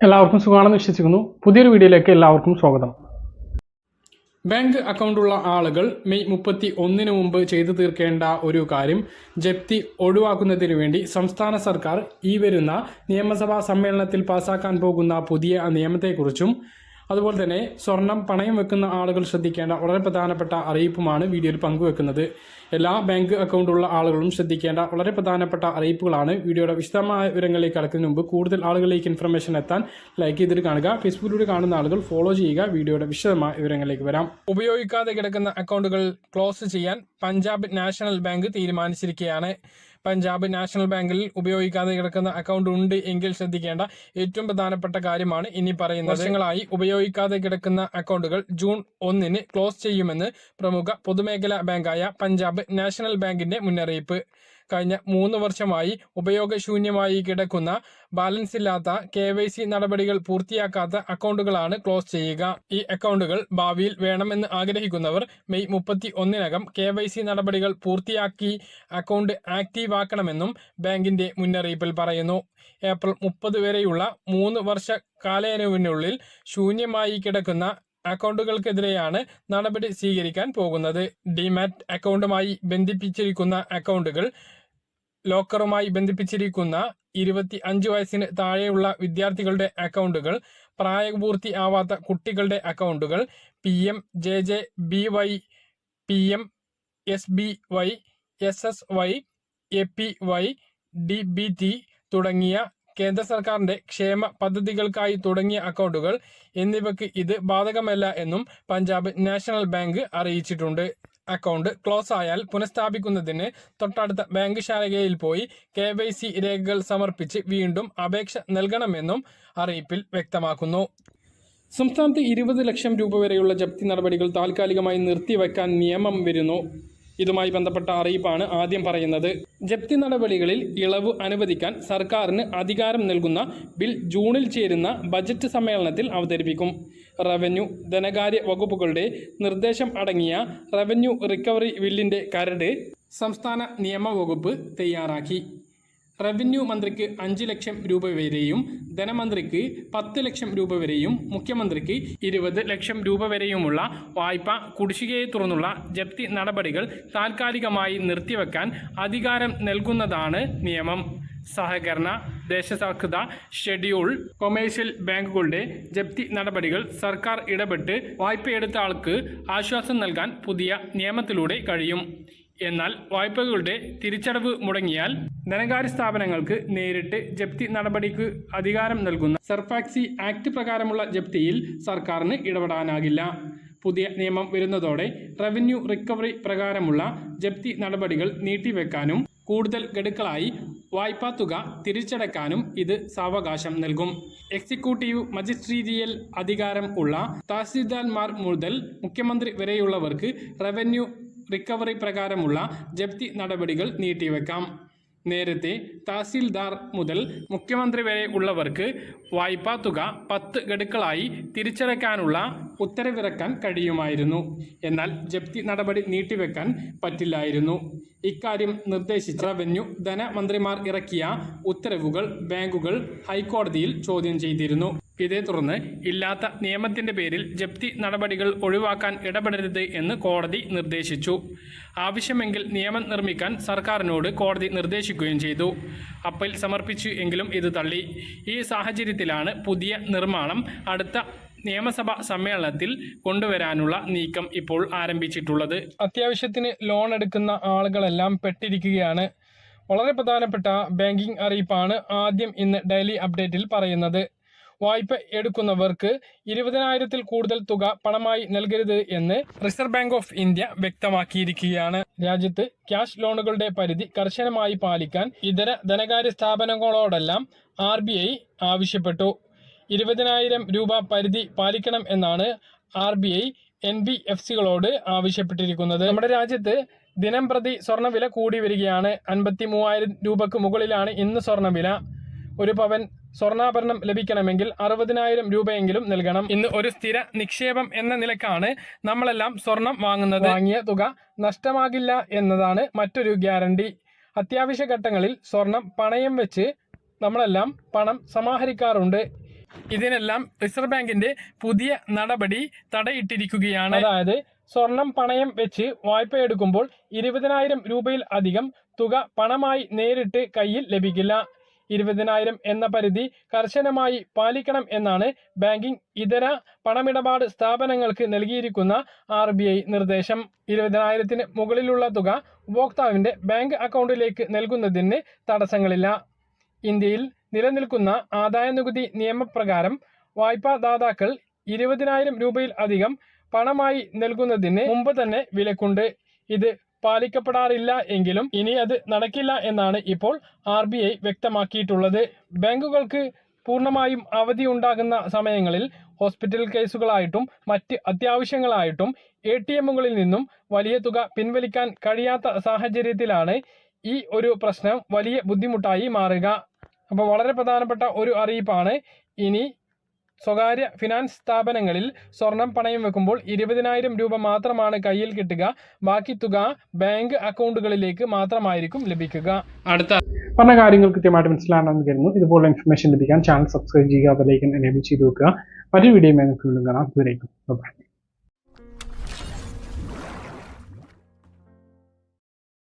എല്ലാവർക്കും സുഖമാണെന്ന് വിശ്വസിക്കുന്നു. പുതിയൊരു വീഡിയോയിലേക്ക് എല്ലാവർക്കും സ്വാഗതം. ബാങ്ക് അക്കൗണ്ടുള്ള ആളുകൾ മെയ് മുപ്പത്തി ഒന്നിന് മുമ്പ് ചെയ്തു തീർക്കേണ്ട ഒരു കാര്യം ജപ്തി ഒഴിവാക്കുന്നതിനു വേണ്ടി സംസ്ഥാന സർക്കാർ ഈ വരുന്ന നിയമസഭാ സമ്മേളനത്തിൽ പാസാക്കാൻ പോകുന്ന പുതിയ നിയമത്തെക്കുറിച്ചും അതുപോലെ തന്നെ സ്വർണം പണയം വെക്കുന്ന ആളുകൾ ശ്രദ്ധിക്കേണ്ട വളരെ പ്രധാനപ്പെട്ട അറിയിപ്പുമാണ് വീഡിയോയിൽ പങ്കുവെക്കുന്നത്. എല്ലാ ബാങ്ക് അക്കൗണ്ടുള്ള ആളുകളും ശ്രദ്ധിക്കേണ്ട വളരെ പ്രധാനപ്പെട്ട അറിയിപ്പുകളാണ് വീഡിയോയുടെ വിശദമായ വിവരങ്ങളിലേക്ക് കടക്കുന്നതിന് മുമ്പ് കൂടുതൽ ആളുകളിലേക്ക് ഇൻഫർമേഷൻ എത്താൻ ലൈക്ക് ചെയ്തിട്ട് കാണുക. ഫേസ്ബുക്കിലൂടെ കാണുന്ന ആളുകൾ ഫോളോ ചെയ്യുക. വീഡിയോയുടെ വിശദമായ വിവരങ്ങളിലേക്ക് വരാം. ഉപയോഗിക്കാതെ കിടക്കുന്ന അക്കൗണ്ടുകൾ ക്ലോസ് ചെയ്യാൻ പഞ്ചാബ് നാഷണൽ ബാങ്ക് തീരുമാനിച്ചിരിക്കുകയാണ്. പഞ്ചാബ് നാഷണൽ ബാങ്കിൽ ഉപയോഗിക്കാതെ കിടക്കുന്ന അക്കൗണ്ട് ഉണ്ട് എങ്കിൽ ശ്രദ്ധിക്കേണ്ട ഏറ്റവും പ്രധാനപ്പെട്ട കാര്യമാണ് ഇനി പറയുന്നത്. വർഷങ്ങളായി ഉപയോഗിക്കാതെ കിടക്കുന്ന അക്കൗണ്ടുകൾ ജൂൺ ഒന്നിന് ക്ലോസ് ചെയ്യുമെന്ന് പ്രമുഖ പൊതുമേഖലാ ബാങ്കായ പഞ്ചാബ് നാഷണൽ ബാങ്കിന്റെ മുന്നറിയിപ്പ്. കഴിഞ്ഞ മൂന്ന് വർഷമായി ഉപയോഗശൂന്യമായി കിടക്കുന്ന ബാലൻസ് ഇല്ലാത്ത കെ നടപടികൾ പൂർത്തിയാക്കാത്ത അക്കൗണ്ടുകളാണ് ക്ലോസ് ചെയ്യുക. ഈ അക്കൗണ്ടുകൾ ഭാവിയിൽ വേണമെന്ന് ആഗ്രഹിക്കുന്നവർ മെയ് മുപ്പത്തി ഒന്നിനകം കെ നടപടികൾ പൂർത്തിയാക്കി അക്കൗണ്ട് ആക്റ്റീവ് ആക്കണമെന്നും ബാങ്കിന്റെ മുന്നറിയിപ്പിൽ പറയുന്നു. ഏപ്രിൽ മുപ്പത് വരെയുള്ള മൂന്ന് വർഷ കാലയളവിനുള്ളിൽ ശൂന്യമായി കിടക്കുന്ന അക്കൗണ്ടുകൾക്കെതിരെയാണ് നടപടി സ്വീകരിക്കാൻ പോകുന്നത്. ഡിമാറ്റ് അക്കൗണ്ടുമായി ബന്ധിപ്പിച്ചിരിക്കുന്ന അക്കൗണ്ടുകൾ ലോക്കറുമായി ബന്ധിപ്പിച്ചിരിക്കുന്ന ഇരുപത്തി അഞ്ച് വയസ്സിന് താഴെയുള്ള വിദ്യാർത്ഥികളുടെ അക്കൗണ്ടുകൾ പ്രായപൂർത്തി ആവാത്ത കുട്ടികളുടെ അക്കൗണ്ടുകൾ P M J J B Y P M S B Y S S Y A P Y D B T തുടങ്ങിയ കേന്ദ്ര സർക്കാരിന്റെ ക്ഷേമ പദ്ധതികൾക്കായി തുടങ്ങിയ അക്കൗണ്ടുകൾ എന്നിവയ്ക്ക് ഇത് ബാധകമല്ല എന്നും പഞ്ചാബ് നാഷണൽ ബാങ്ക് അറിയിച്ചിട്ടുണ്ട്. അക്കൗണ്ട് ക്ലോസ് ആയാൽ പുനഃസ്ഥാപിക്കുന്നതിന് തൊട്ടടുത്ത ബാങ്ക് ശാലകയിൽ പോയി കെ വൈ സി രേഖകൾ സമർപ്പിച്ച് വീണ്ടും അപേക്ഷ നൽകണമെന്നും അറിയിപ്പിൽ വ്യക്തമാക്കുന്നു. സംസ്ഥാനത്ത് ഇരുപത് ലക്ഷം രൂപ വരെയുള്ള ജപ്തി നടപടികൾ താൽക്കാലികമായി നിർത്തിവെക്കാൻ നിയമം വരുന്നു. ഇതുമായി ബന്ധപ്പെട്ട അറിയിപ്പാണ് ആദ്യം പറയുന്നത്. ജപ്തി നടപടികളിൽ ഇളവ് അനുവദിക്കാൻ സർക്കാരിന് അധികാരം നൽകുന്ന ബിൽ ജൂണിൽ ചേരുന്ന ബജറ്റ് സമ്മേളനത്തിൽ അവതരിപ്പിക്കും. റവന്യൂ ധനകാര്യ വകുപ്പുകളുടെ നിർദ്ദേശം അടങ്ങിയ റവന്യൂ റിക്കവറി ബില്ലിന്റെ കരട് സംസ്ഥാന നിയമവകുപ്പ് തയ്യാറാക്കി. റവന്യൂ മന്ത്രിക്ക് അഞ്ച് ലക്ഷം രൂപ വരെയും ധനമന്ത്രിക്ക് പത്ത് ലക്ഷം രൂപ വരെയും മുഖ്യമന്ത്രിക്ക് ഇരുപത് ലക്ഷം രൂപ വരെയുമുള്ള വായ്പ കുടിശ്ശികയെ തുടർന്നുള്ള ജപ്തി നടപടികൾ താൽക്കാലികമായി നിർത്തിവെക്കാൻ അധികാരം നൽകുന്നതാണ് നിയമം. സഹകരണ ദേശസാൽകൃത ഷെഡ്യൂൾ കൊമേഴ്ഷ്യൽ ബാങ്കുകളുടെ ജപ്തി നടപടികൾ സർക്കാർ ഇടപെട്ട് വായ്പയെടുത്ത ആൾക്ക് ആശ്വാസം നൽകാൻ പുതിയ നിയമത്തിലൂടെ കഴിയും. എന്നാൽ വായ്പകളുടെ തിരിച്ചടവ് മുടങ്ങിയാൽ ധനകാര്യ സ്ഥാപനങ്ങൾക്ക് നേരിട്ട് ജപ്തി നടപടിക്ക് അധികാരം നൽകുന്ന സർഫാക്സി ആക്ട് പ്രകാരമുള്ള ജപ്തിയിൽ സർക്കാരിന് ഇടപെടാനാകില്ല. പുതിയ നിയമം വരുന്നതോടെ റവന്യൂ റിക്കവറി പ്രകാരമുള്ള ജപ്തി നടപടികൾ നീട്ടിവെക്കാനും കൂടുതൽ ഗഡുക്കളായി വായ്പാ തുക തിരിച്ചടക്കാനും ഇത് സാവകാശം നൽകും. എക്സിക്യൂട്ടീവ് മജിസ്ട്രീരിയൽ അധികാരം ഉള്ള തഹസീൽദാർമാർ മുതൽ മുഖ്യമന്ത്രി വരെയുള്ളവർക്ക് റവന്യൂ റിക്കവറി പ്രകാരമുള്ള ജപ്തി നടപടികൾ നീട്ടിവെക്കാം. നേരത്തെ തഹസീൽദാർ മുതൽ മുഖ്യമന്ത്രി വരെ ഉള്ളവർക്ക് വായ്പാ തുക പത്ത് ഗഡുക്കളായി തിരിച്ചടയ്ക്കാനുള്ള ഉത്തരവിറക്കാൻ കഴിയുമായിരുന്നു. എന്നാൽ ജപ്തി നടപടി നീട്ടിവെക്കാൻ പറ്റില്ലായിരുന്നു. ഇക്കാര്യം നിർദ്ദേശിച്ച റവന്യൂ ധനമന്ത്രിമാർ ഇറക്കിയ ഉത്തരവുകൾ ബാങ്കുകൾ ഹൈക്കോടതിയിൽ ചോദ്യം ചെയ്തിരുന്നു. ഇതേ തുടർന്ന് ഇല്ലാത്ത നിയമത്തിന്റെ പേരിൽ ജപ്തി നടപടികൾ ഒഴിവാക്കാൻ ഇടപെടരുത് എന്ന് കോടതി നിർദ്ദേശിച്ചു. ആവശ്യമെങ്കിൽ നിയമം നിർമ്മിക്കാൻ സർക്കാരിനോട് കോടതി നിർദ്ദേശിക്കുകയും ചെയ്തു. അപ്പൽ സമർപ്പിച്ചു എങ്കിലും ഇത് തള്ളി. ഈ സാഹചര്യത്തിലാണ് പുതിയ നിർമ്മാണം അടുത്ത നിയമസഭാ സമ്മേളനത്തിൽ കൊണ്ടുവരാനുള്ള നീക്കം ഇപ്പോൾ ആരംഭിച്ചിട്ടുള്ളത്. അത്യാവശ്യത്തിന് ലോൺ എടുക്കുന്ന ആളുകളെല്ലാം പെട്ടിരിക്കുകയാണ്. വളരെ പ്രധാനപ്പെട്ട ബാങ്കിംഗ് അറിയിപ്പാണ് ആദ്യം ഇന്ന് ഡെയിലി അപ്ഡേറ്റിൽ പറയുന്നത്. വായ്പ എടുക്കുന്നവർക്ക് ഇരുപതിനായിരത്തിൽ കൂടുതൽ തുക പണമായി നൽകരുത് എന്ന് റിസർവ് ബാങ്ക് ഓഫ് ഇന്ത്യ വ്യക്തമാക്കിയിരിക്കുകയാണ്. രാജ്യത്ത് ക്യാഷ് ലോണുകളുടെ പരിധി കർശനമായി പാലിക്കാൻ ഇതര ധനകാര്യ സ്ഥാപനങ്ങളോടെല്ലാം ആർ ആവശ്യപ്പെട്ടു. ഇരുപതിനായിരം രൂപ പരിധി പാലിക്കണം എന്നാണ് R B I N B F സികളോട് ആവശ്യപ്പെട്ടിരിക്കുന്നത്. നമ്മുടെ രാജ്യത്ത് ദിനം പ്രതി സ്വർണവില കൂടി വരികയാണ്. അൻപത്തി മൂവായിരം രൂപക്ക് മുകളിലാണ് ഇന്ന് സ്വർണവില ഒരു പവൻ സ്വർണാഭരണം ലഭിക്കണമെങ്കിൽ അറുപതിനായിരം രൂപയെങ്കിലും നൽകണം. ഇന്ന് ഒരു സ്ഥിര നിക്ഷേപം എന്ന നിലക്കാണ് നമ്മളെല്ലാം സ്വർണം വാങ്ങുന്നത്. വാങ്ങിയ തുക നഷ്ടമാകില്ല എന്നതാണ് മറ്റൊരു ഗ്യാരണ്ടി. അത്യാവശ്യ ഘട്ടങ്ങളിൽ സ്വർണം പണയം വെച്ച് നമ്മളെല്ലാം പണം സമാഹരിക്കാറുണ്ട്. ഇതിനെല്ലാം റിസർവ് ബാങ്കിന്റെ പുതിയ നടപടി തടയിട്ടിരിക്കുകയാണ്. അതായത് സ്വർണം പണയം വെച്ച് വായ്പ എടുക്കുമ്പോൾ ഇരുപതിനായിരം രൂപയിൽ അധികം തുക പണമായി നേരിട്ട് കയ്യിൽ ലഭിക്കില്ല. ഇരുപതിനായിരം എന്ന പരിധി കർശനമായി പാലിക്കണം എന്നാണ് ബാങ്കിംഗ് ഇതര പണമിടപാട് സ്ഥാപനങ്ങൾക്ക് നൽകിയിരിക്കുന്ന ആർ ബി ഐ നിർദ്ദേശം. ഇരുപതിനായിരത്തിന് മുകളിലുള്ള തുക ഉപഭോക്താവിന്റെ ബാങ്ക് അക്കൗണ്ടിലേക്ക് നൽകുന്നതിന് തടസ്സങ്ങളില്ല. ഇന്ത്യയിൽ നിലനിൽക്കുന്ന ആദായ നികുതി നിയമപ്രകാരം വായ്പാദാതാക്കൾ ഇരുപതിനായിരം രൂപയിൽ അധികം പണമായി നൽകുന്നതിന് മുമ്പ് തന്നെ വിലക്കുണ്ട്. ഇത് പാലിക്കപ്പെടാറില്ല എങ്കിലും ഇനി അത് നടക്കില്ല എന്നാണ് ഇപ്പോൾ ആർ ബി ഐ വ്യക്തമാക്കിയിട്ടുള്ളത്. ബാങ്കുകൾക്ക് പൂർണമായും അവധി ഉണ്ടാകുന്ന സമയങ്ങളിൽ ഹോസ്പിറ്റൽ കേസുകളായിട്ടും മറ്റ് അത്യാവശ്യങ്ങളായിട്ടും എ ടി എമ്മുകളിൽ നിന്നും വലിയ തുക പിൻവലിക്കാൻ കഴിയാത്ത സാഹചര്യത്തിലാണ് ഈ ഒരു പ്രശ്നം വലിയ ബുദ്ധിമുട്ടായി മാറുക. അപ്പോൾ വളരെ പ്രധാനപ്പെട്ട ഒരു അറിയിപ്പാണ്. ഇനി സ്വകാര്യ ഫിനാൻസ് സ്ഥാപനങ്ങളിൽ സ്വർണം പണയം വെക്കുമ്പോൾ ഇരുപതിനായിരം രൂപ മാത്രമാണ് കയ്യിൽ കിട്ടുക. ബാക്കി തുക ബാങ്ക് അക്കൗണ്ടുകളിലേക്ക് മാത്രമായിരിക്കും ലഭിക്കുക. അടുത്ത പറഞ്ഞ കാര്യങ്ങൾ കൃത്യമായിട്ട് മനസ്സിലാണെന്ന് കരുതുന്നു. ഇതുപോലെ ഇൻഫർമേഷൻ ലഭിക്കാൻ ചാനൽ സബ്സ്ക്രൈബ് ചെയ്യുക അതിലേക്ക് എനേബിൾ ചെയ്ത് വെക്കുക. മറ്റൊരു വീഡിയോ വീണ്ടും കാണാം. ദൂരേക്കും